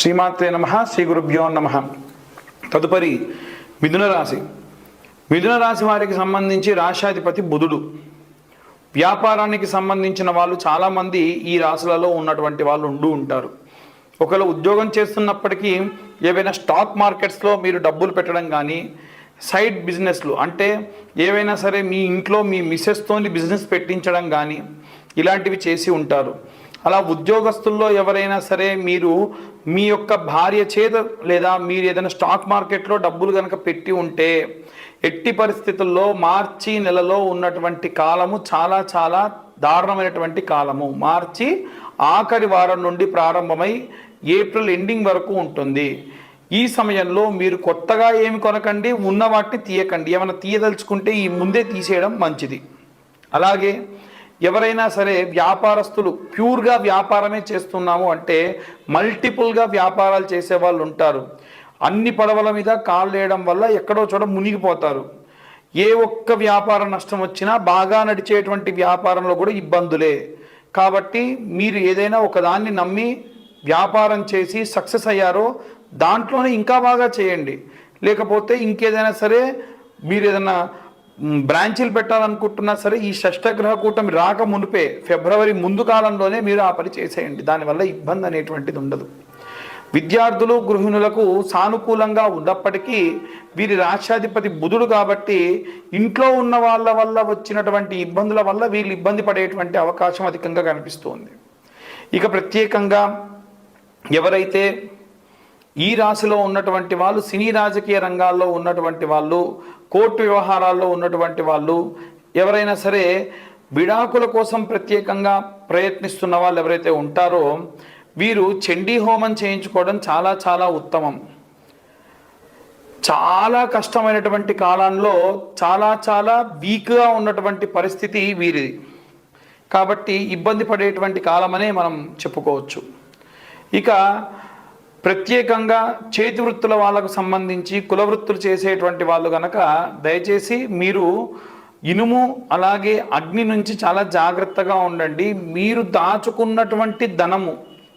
శ్రీమాత్రే నమ శ్రీ గురుభ్యో నమ. తదుపరి మిథున రాశి. మిథున రాశి వారికి సంబంధించి రాశాధిపతి బుధుడు. వ్యాపారానికి సంబంధించిన వాళ్ళు చాలామంది ఈ రాశులలో ఉన్నటువంటి వాళ్ళు ఉండు ఉంటారు. ఒకవేళ ఉద్యోగం చేస్తున్నప్పటికీ ఏవైనా స్టాక్ మార్కెట్స్లో మీరు డబ్బులు పెట్టడం కానీ సైడ్ బిజినెస్లు అంటే ఏవైనా సరే మీ ఇంట్లో మీ మిస్సెస్తోని బిజినెస్ పెట్టించడం కానీ ఇలాంటివి చేసి ఉంటారు. అలా ఉద్యోగస్తుల్లో ఎవరైనా సరే మీరు మీ యొక్క భార్య చేత లేదా మీరు ఏదైనా స్టాక్ మార్కెట్లో డబ్బులు కనుక పెట్టి ఉంటే ఎట్టి పరిస్థితుల్లో మార్చి నెలలో ఉన్నటువంటి కాలము చాలా చాలా దారుణమైనటువంటి కాలము. మార్చి ఆఖరి వారం నుండి ప్రారంభమై ఏప్రిల్ ఎండింగ్ వరకు ఉంటుంది. ఈ సమయంలో మీరు కొత్తగా ఏమి కొనకండి ఉన్న వాటిని తీయకండి. ఏమైనా తీయదలుచుకుంటే ఈ ముందే తీసేయడం మంచిది. అలాగే ఎవరైనా సరే వ్యాపారస్తులు ప్యూర్గా వ్యాపారమే చేస్తున్నాము అంటే మల్టిపుల్గా వ్యాపారాలు చేసే వాళ్ళు ఉంటారు. అన్ని పడవల మీద కాళ్ళు వేయడం వల్ల ఎక్కడో చోట మునిగిపోతారు. ఏ ఒక్క వ్యాపార నష్టం వచ్చినా బాగా నడిచేటువంటి వ్యాపారంలో కూడా ఇబ్బందులే. కాబట్టి మీరు ఏదైనా ఒకదాన్ని నమ్మి వ్యాపారం చేసి సక్సెస్ అయ్యారో దాంట్లోనే ఇంకా బాగా చేయండి. లేకపోతే ఇంకేదైనా సరే మీరు ఏదైనా బ్రాంచీలు పెట్టాలనుకుంటున్నా సరే ఈ షష్టగ్రహ కూటమి రాక మునిపే ఫిబ్రవరి ముందు కాలంలోనే మీరు ఆ పని చేసేయండి. దానివల్ల ఇబ్బంది అనేటువంటిది ఉండదు. విద్యార్థులు గృహిణులకు సానుకూలంగా ఉన్నప్పటికీ వీరి రాష్ట్రాధిపతి బుధుడు కాబట్టి ఇంట్లో ఉన్న వాళ్ళ వల్ల వచ్చినటువంటి ఇబ్బందుల వల్ల వీళ్ళు ఇబ్బంది పడేటువంటి అవకాశం అధికంగా కనిపిస్తుంది. ఇక ప్రత్యేకంగా ఎవరైతే ఈ రాశిలో ఉన్నటువంటి వాళ్ళు సినీ రాజకీయ రంగాల్లో ఉన్నటువంటి వాళ్ళు కోర్టు వ్యవహారాల్లో ఉన్నటువంటి వాళ్ళు ఎవరైనా సరే విడాకుల కోసం ప్రత్యేకంగా ప్రయత్నిస్తున్న వాళ్ళు ఎవరైతే ఉంటారో వీరు చండీ హోమం చేయించుకోవడం చాలా చాలా ఉత్తమం. చాలా కష్టమైనటువంటి కాలంలో చాలా చాలా వీక్గా ఉన్నటువంటి పరిస్థితి వీరిది. కాబట్టి ఇబ్బంది పడేటువంటి కాలమనే మనం చెప్పుకోవచ్చు. ఇక ప్రత్యేకంగా చేతి వృత్తుల వాళ్ళకు సంబంధించి కుల వృత్తులు చేసేటువంటి వాళ్ళు కనుక దయచేసి మీరు ఇనుము అలాగే అగ్ని నుంచి చాలా జాగ్రత్తగా ఉండండి. మీరు దాచుకున్నటువంటి ధనము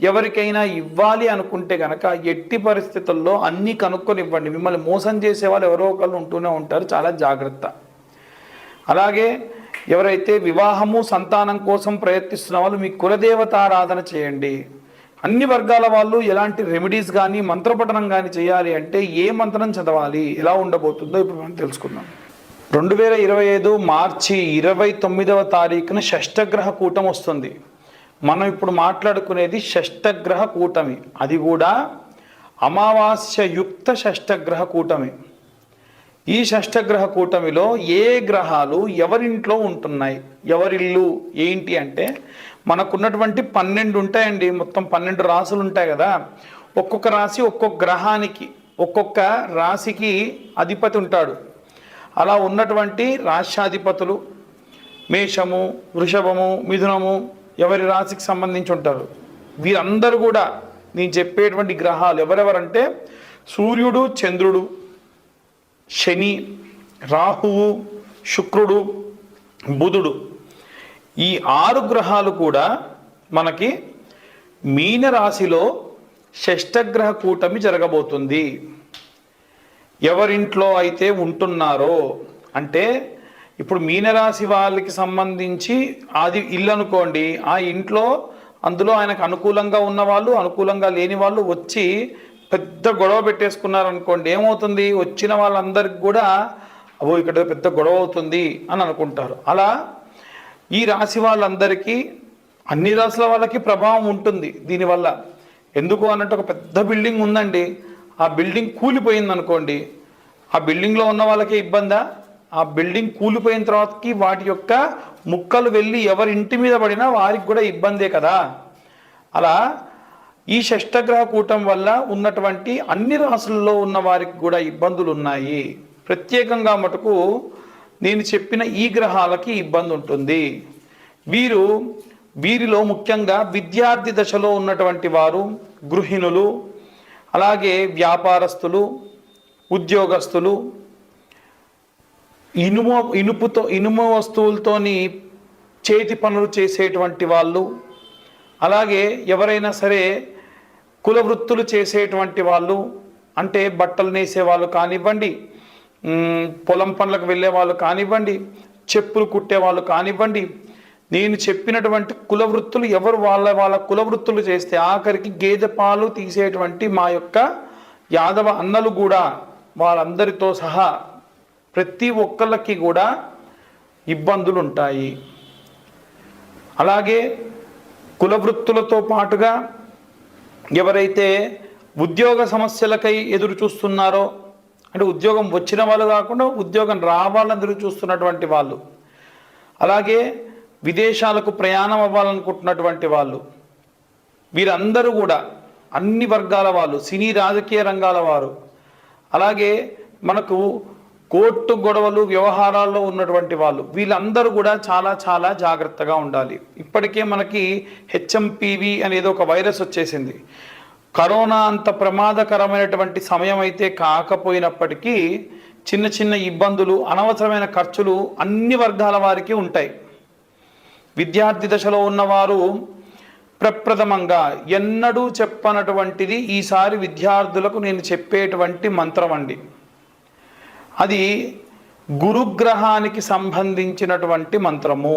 ఎవరికైనా ఇవ్వాలి అనుకుంటే కనుక ఎట్టి పరిస్థితుల్లో అన్నీ కనుక్కొని ఇవ్వండి మిమ్మల్ని మోసం చేసే వాళ్ళు ఎవరో ఒకళ్ళు ఉంటూనే ఉంటారు. చాలా జాగ్రత్త. అలాగే ఎవరైతే వివాహము సంతానం కోసం ప్రయత్నిస్తున్న వాళ్ళు మీ కులదేవతారాధన చేయండి. అన్ని వర్గాల వాళ్ళు ఎలాంటి రెమెడీస్ కానీ మంత్రపఠనం కానీ చేయాలి అంటే ఏ మంత్రం చదవాలి ఎలా ఉండబోతుందో ఇప్పుడు మనం తెలుసుకుందాం. రెండు వేల ఇరవై ఐదు మార్చి ఇరవై తొమ్మిదవ తారీఖున షష్టగ్రహ కూటం వస్తుంది. మనం ఇప్పుడు మాట్లాడుకునేది షష్టగ్రహ కూటమి. అది కూడా అమావాస్య యుక్త షష్టగ్రహ కూటమి. ఈ షష్టగ్రహ కూటమిలో ఏ గ్రహాలు ఎవరింట్లో ఉంటున్నాయి? ఎవరిల్లు ఏంటి అంటే మనకున్నటువంటి పన్నెండు ఉంటాయండి మొత్తం పన్నెండు రాసులు ఉంటాయి కదా. ఒక్కొక్క రాశి ఒక్కొక్క గ్రహానికి ఒక్కొక్క రాశికి అధిపతి ఉంటాడు. అలా ఉన్నటువంటి రాష్ట్రాధిపతులు మేషము వృషభము మిథునము ఎవరి రాశికి సంబంధించి ఉంటారు? వీరందరూ కూడా నేను చెప్పేటువంటి గ్రహాలు ఎవరెవరంటే సూర్యుడు చంద్రుడు శని రాహువు శుక్రుడు బుధుడు. ఈ ఆరు గ్రహాలు కూడా మనకి మీనరాశిలో షష్టగ్రహ కూటమి జరగబోతుంది. ఎవరింట్లో అయితే ఉంటున్నారో అంటే ఇప్పుడు మీనరాశి వాళ్ళకి సంబంధించి అది ఇల్లు అనుకోండి ఆ ఇంట్లో అందులో ఆయనకు అనుకూలంగా ఉన్న వాళ్ళు అనుకూలంగా లేని వాళ్ళు వచ్చి పెద్ద గొడవ పెట్టేసుకున్నారు అనుకోండి ఏమవుతుంది? వచ్చిన వాళ్ళందరికి కూడా అబో ఇక్కడ పెద్ద గొడవ అవుతుంది అని అనుకుంటారు. అలా ఈ రాశి వాళ్ళందరికీ అన్ని రాశుల వాళ్ళకి ప్రభావం ఉంటుంది దీనివల్ల. ఎందుకు అన్నట్టు ఒక పెద్ద బిల్డింగ్ ఉందండి. ఆ బిల్డింగ్ కూలిపోయింది అనుకోండి ఆ బిల్డింగ్లో ఉన్న వాళ్ళకే ఇబ్బందా? ఆ బిల్డింగ్ కూలిపోయిన తర్వాతకి వాటి యొక్క ముక్కలు వెళ్ళి ఎవరి ఇంటి మీద పడినా వారికి కూడా ఇబ్బందే కదా. అలా ఈ షష్టగ్రహ కూటం వల్ల ఉన్నటువంటి అన్ని రాసుల్లో ఉన్న వారికి కూడా ఇబ్బందులు ఉన్నాయి ప్రత్యేకంగా మటుకు నేను చెప్పిన ఈ గ్రహాలకి ఇబ్బంది ఉంటుంది. వీరు వీరిలో ముఖ్యంగా విద్యార్థి దశలో ఉన్నటువంటి వారు గృహిణులు అలాగే వ్యాపారస్తులు ఉద్యోగస్తులు ఇనుము ఇనుపుతో ఇనుము వస్తువులతోని చేతి పనులు చేసేటువంటి వాళ్ళు అలాగే ఎవరైనా సరే కుల వృత్తులు చేసేటువంటి వాళ్ళు అంటే బట్టలు నేసే వాళ్ళు కానివ్వండి పొలం పనులకు వెళ్ళే వాళ్ళు కానివ్వండి చెప్పులు కుట్టే వాళ్ళు కానివ్వండి నేను చెప్పినటువంటి కుల వృత్తులు ఎవరు వాళ్ళ వాళ్ళ కుల వృత్తులు చేస్తే ఆఖరికి గేదె పాలు తీసేటువంటి మా యొక్క యాదవ అన్నలు కూడా వాళ్ళందరితో సహా ప్రతి ఒక్కళ్ళకి కూడా ఇబ్బందులు ఉంటాయి అలాగే కుల వృత్తులతో పాటుగా ఎవరైతే ఉద్యోగ సమస్యలకై ఎదురు చూస్తున్నారో అంటే ఉద్యోగం వచ్చిన వాళ్ళు కాకుండా ఉద్యోగం రావాలని ఎదురు చూస్తున్నటువంటి వాళ్ళు. అలాగే విదేశాలకు ప్రయాణం అవ్వాలనుకుంటున్నటువంటి వాళ్ళు. వీరందరూ కూడా అన్ని వర్గాల వాళ్ళు సినీ రాజకీయ రంగాల వారు. అలాగే మనకు కోర్టు గొడవలు వ్యవహారాల్లో ఉన్నటువంటి వాళ్ళు. వీళ్ళందరూ కూడా చాలా చాలా జాగ్రత్తగా ఉండాలి. ఇప్పటికే మనకి హెచ్ఎంపివి అనేది ఒక వైరస్ వచ్చేసింది. కరోనా అంత ప్రమాదకరమైనటువంటి సమయం అయితే కాకపోయినప్పటికీ చిన్న చిన్న ఇబ్బందులు అనవసరమైన ఖర్చులు అన్ని వర్గాల వారికి ఉంటాయి. విద్యార్థి దశలో ఉన్నవారు ప్రప్రథమంగా ఎన్నడూ చెప్పనటువంటిది ఈసారి విద్యార్థులకు నేను చెప్పేటువంటి మంత్రం అండి. అది గురుగ్రహానికి సంబంధించినటువంటి మంత్రము.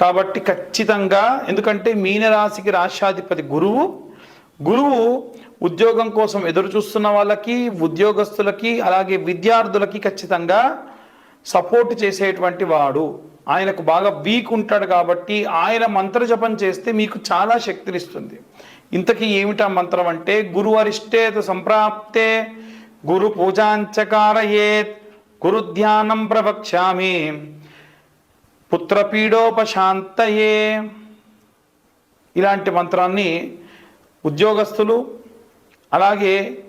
కాబట్టి ఖచ్చితంగా ఎందుకంటే మీనరాశికి రాష్ట్రాధిపతి గురువు గురువు ఉద్యోగం కోసం ఎదురు చూస్తున్న వాళ్ళకి ఉద్యోగస్తులకి అలాగే విద్యార్థులకి ఖచ్చితంగా సపోర్ట్ చేసేటువంటి వాడు. ఆయనకు బాగా వీక్ ఉంటాడు కాబట్టి ఆయన మంత్ర జపం చేస్తే మీకు చాలా శక్తినిస్తుంది. ఇంతకీ ఏమిటా మంత్రం అంటే గురు అరిష్టేతు సంప్రాప్తే గురు పూజాంచకారయేత్ గురు ధ్యానం ప్రవక్ష్యామి పుత్రపీడోపశాంతయే. ఇలాంటి మంత్రాన్ని ఉద్యోగస్తులు అలాగే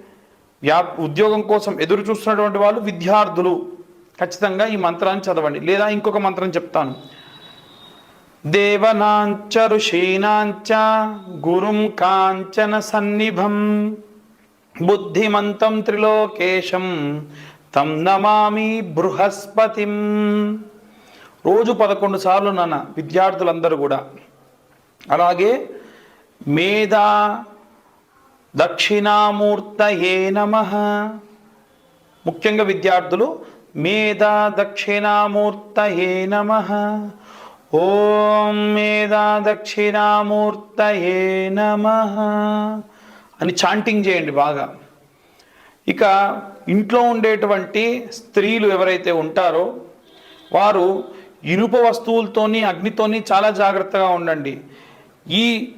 వ్యా ఉద్యోగం కోసం ఎదురు చూస్తున్నటువంటి వాళ్ళు విద్యార్థులు. ఖచ్చితంగా ఈ మంత్రాన్ని చదవండి. లేదా ఇంకొక మంత్రం చెప్తాను. దేవనాంచ ఋషీనాంచ గురుం కాంచన సన్నిభం బుద్ధిమంతం త్రిలోకేశం తం నమామి బృహస్పతిం. రోజు పదకొండు సార్లు నాన్న విద్యార్థులందరూ కూడా. అలాగే మేధా దక్షిణామూర్తయే నమ. ముఖ్యంగా విద్యార్థులు మేధా దక్షిణామూర్తయే నమ. ఓం మేధా దక్షిణామూర్తయే నమ. అని చాంటింగ్ చేయండి బాగా. ఇక ఇంట్లో ఉండేటువంటి స్త్రీలు ఎవరైతే ఉంటారో వారు ఇనుప వస్తువులతోని అగ్నితోని చాలా జాగ్రత్తగా ఉండండి. ఈ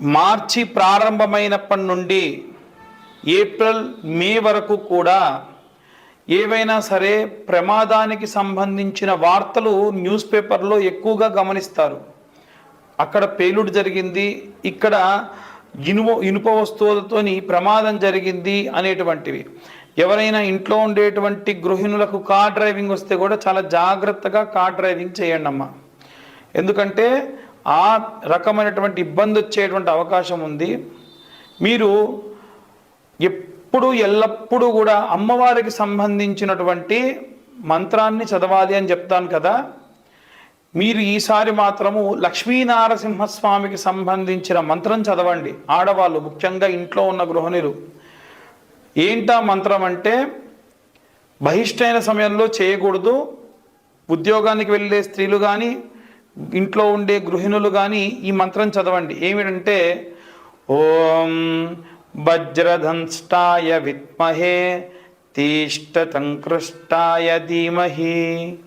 మార్చి ప్రారంభమైనప్పటి నుండి ఏప్రిల్ మే వరకు కూడా ఏవైనా సరే ప్రమాదానికి సంబంధించిన వార్తలు న్యూస్ పేపర్లో ఎక్కువగా గమనిస్తారు. అక్కడ పేలుడు జరిగింది ఇక్కడ ఇనుము ఇనుప వస్తువులతోని ప్రమాదం జరిగింది అనేటువంటివి. ఎవరైనా ఇంట్లో ఉండేటువంటి గృహిణులకు కార్ డ్రైవింగ్ వస్తే కూడా చాలా జాగ్రత్తగా కార్ డ్రైవింగ్ చేయండి అమ్మా ఎందుకంటే ఆ రకమైనటువంటి ఇబ్బంది వచ్చేటువంటి అవకాశం ఉంది. మీరు ఎప్పుడు ఎల్లప్పుడూ కూడా అమ్మవారికి సంబంధించినటువంటి మంత్రాన్ని చదవాలి అని చెప్తాను కదా. మీరు ఈసారి మాత్రము లక్ష్మీనారసింహస్వామికి సంబంధించిన మంత్రం చదవండి. ఆడవాళ్ళు ముఖ్యంగా ఇంట్లో ఉన్న గృహిణులు. ఏంటా మంత్రం అంటే బహిష్టైన సమయంలో చేయకూడదు. ఉద్యోగానికి వెళ్ళే స్త్రీలు కానీ ఇంట్లో ఉండే గృహిణులు కానీ ఈ మంత్రం చదవండి. ఏమిటంటే ఓం వజ్రధంష్టాయ విత్మహే తీష్టతంకృష్టాయ ధీమహి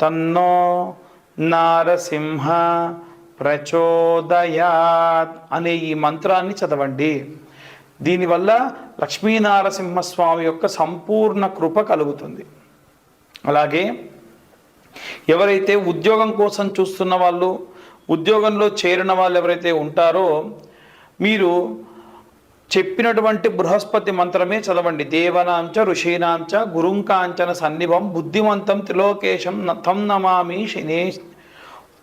తన్నో నారసింహ ప్రచోదయాత్ అనే ఈ మంత్రాన్ని చదవండి. దీనివల్ల లక్ష్మీనారసింహస్వామి యొక్క సంపూర్ణ కృప కలుగుతుంది. అలాగే ఎవరైతే ఉద్యోగం కోసం చూస్తున్న వాళ్ళు ఉద్యోగంలో చేరిన వాళ్ళు ఎవరైతే ఉంటారో మీరు చెప్పినటువంటి బృహస్పతి మంత్రమే చదవండి. దేవనాంచ ఋషీనాంచ గురుంకాంచన సన్నిభం బుద్ధిమంతం త్రిలోకేశం తం నమామి శనే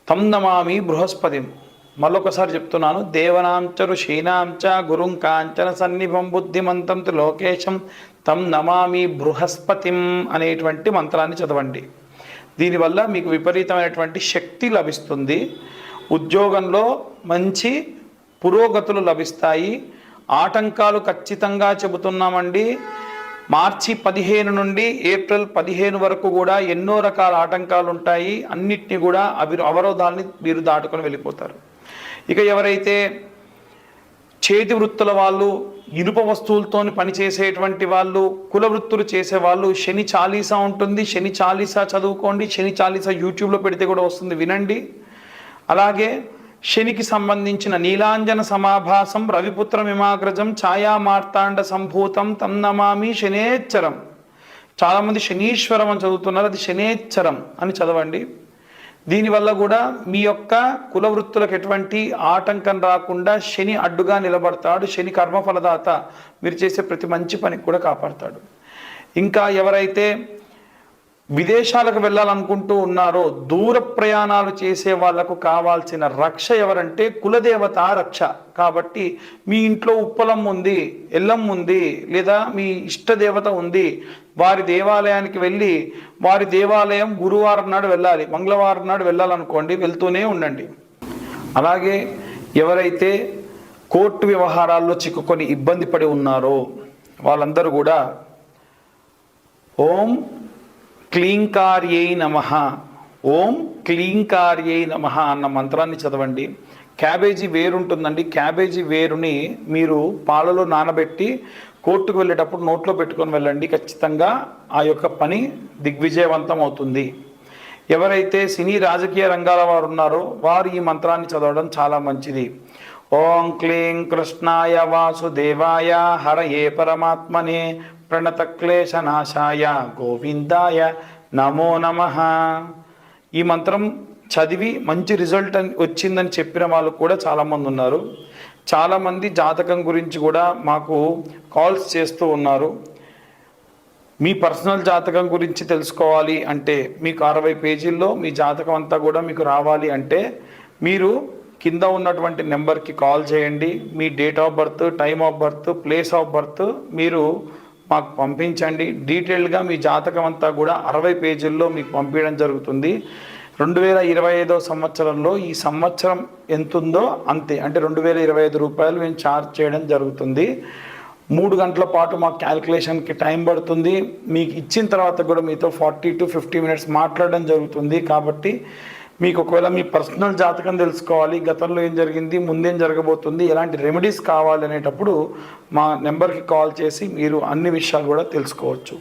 తం నమామి బృహస్పతిం. మళ్ళొకసారి చెప్తున్నాను. దేవనాంచ ఋషీనాంచ గురుంకాంచన సన్నిభం బుద్ధిమంతం త్రిలోకేశం తం నమామి బృహస్పతిం అనేటువంటి మంత్రాన్ని చదవండి. దీనివల్ల మీకు విపరీతమైనటువంటి శక్తి లభిస్తుంది. ఉద్యోగంలో మంచి పురోగతులు లభిస్తాయి. ఆటంకాలు ఖచ్చితంగా చెబుతున్నామండి. మార్చి పదిహేను నుండి ఏప్రిల్ పదిహేను వరకు కూడా ఎన్నో రకాల ఆటంకాలు ఉంటాయి. అన్నిటినీ కూడా అవి అవరోధాలని మీరు దాటుకొని వెళ్ళిపోతారు. ఇక ఎవరైతే చేతి వృత్తుల వాళ్ళు ఇనుప వస్తువులతో పనిచేసేటువంటి వాళ్ళు కుల వృత్తులు చేసేవాళ్ళు శని చాలీసా ఉంటుంది శని చాలీసా చదువుకోండి శని చాలీసా యూట్యూబ్లో పెడితే కూడా వస్తుంది వినండి. అలాగే శనికి సంబంధించిన నీలాంజన సమాభాసం రవిపుత్ర మిమాగ్రజం ఛాయా మార్తాండ సంభూతం తన్నమామి శనేచ్చరం. చాలామంది శనీశ్వరం అని చదువుతున్నారు అది శనేచ్చరం అని చదవండి. దీనివల్ల కూడా మీ యొక్క కుల వృత్తులకు ఎటువంటి ఆటంకం రాకుండా శని అడ్డుగా నిలబడతాడు. శని కర్మఫలదాత మీరు చేసే ప్రతి మంచి పనికి కూడా కాపాడతాడు. ఇంకా ఎవరైతే విదేశాలకు వెళ్ళాలనుకుంటూ ఉన్నారో దూర ప్రయాణాలు చేసే వాళ్ళకు కావాల్సిన రక్ష ఎవరంటే కులదేవత రక్ష. కాబట్టి మీ ఇంట్లో ఉప్పలం ఉంది ఎల్లం ఉంది లేదా మీ ఇష్టదేవత ఉంది వారి దేవాలయానికి వెళ్ళి వారి దేవాలయం గురువారం నాడు వెళ్ళాలి మంగళవారం నాడు వెళ్ళాలనుకోండి వెళ్తూనే ఉండండి. అలాగే ఎవరైతే కోర్టు వ్యవహారాల్లో చిక్కుకొని ఇబ్బంది పడి ఉన్నారో వాళ్ళందరూ కూడా ఓం క్లీంకార్యై నమ. ఓం క్లీంకార్యై నమ అన్న మంత్రాన్ని చదవండి. క్యాబేజీ వేరు ఉంటుందండి క్యాబేజీ వేరుని మీరు పాలలో నానబెట్టి కోర్టుకు వెళ్ళేటప్పుడు నోట్లో పెట్టుకొని వెళ్ళండి. ఖచ్చితంగా ఆ యొక్క పని దిగ్విజయవంతం అవుతుంది. ఎవరైతే సినీ రాజకీయ రంగాల వారు ఉన్నారో వారు ఈ మంత్రాన్ని చదవడం చాలా మంచిది. ఓం క్లీం కృష్ణాయ వాసుదేవాయ హరయే పరమాత్మనే ప్రణతక్లేశనాశాయ గోవిందాయ నమో నమ ఈ మంత్రం చదివి మంచి రిజల్ట్ అని వచ్చిందని చెప్పిన వాళ్ళు కూడా చాలామంది ఉన్నారు. చాలామంది జాతకం గురించి కూడా మాకు కాల్స్ చేస్తూ ఉన్నారు. మీ పర్సనల్ జాతకం గురించి తెలుసుకోవాలి అంటే మీకు అరవై పేజీల్లో మీ జాతకం అంతా కూడా మీకు రావాలి అంటే మీరు కింద ఉన్నటువంటి నెంబర్కి కాల్ చేయండి. మీ date of birth time of birth place of birth మీరు మాకు పంపించండి. డీటెయిల్గా మీ జాతకం అంతా కూడా అరవై పేజీల్లో మీకు పంపించడం జరుగుతుంది. రెండు వేల ఇరవై ఐదో సంవత్సరంలో ఈ సంవత్సరం ఎంతుందో అంతే. అంటే రెండు వేల ఇరవై ఐదు రూపాయలు మేము ఛార్జ్ చేయడం జరుగుతుంది. మూడు గంటల పాటు మాకు క్యాల్కులేషన్కి టైం పడుతుంది. మీకు ఇచ్చిన తర్వాత కూడా మీతో ఫార్టీ టు ఫిఫ్టీ మినిట్స్ మాట్లాడడం జరుగుతుంది. కాబట్టి మీకు ఒకవేళ మీ పర్సనల్ జాతకం తెలుసుకోవాలి గతంలో ఏం జరిగింది ముందేం జరగబోతుంది ఎలాంటి రెమెడీస్ కావాలి అనేటప్పుడు మా నెంబర్కి కాల్ చేసి మీరు అన్ని విషయాలు కూడా తెలుసుకోవచ్చు.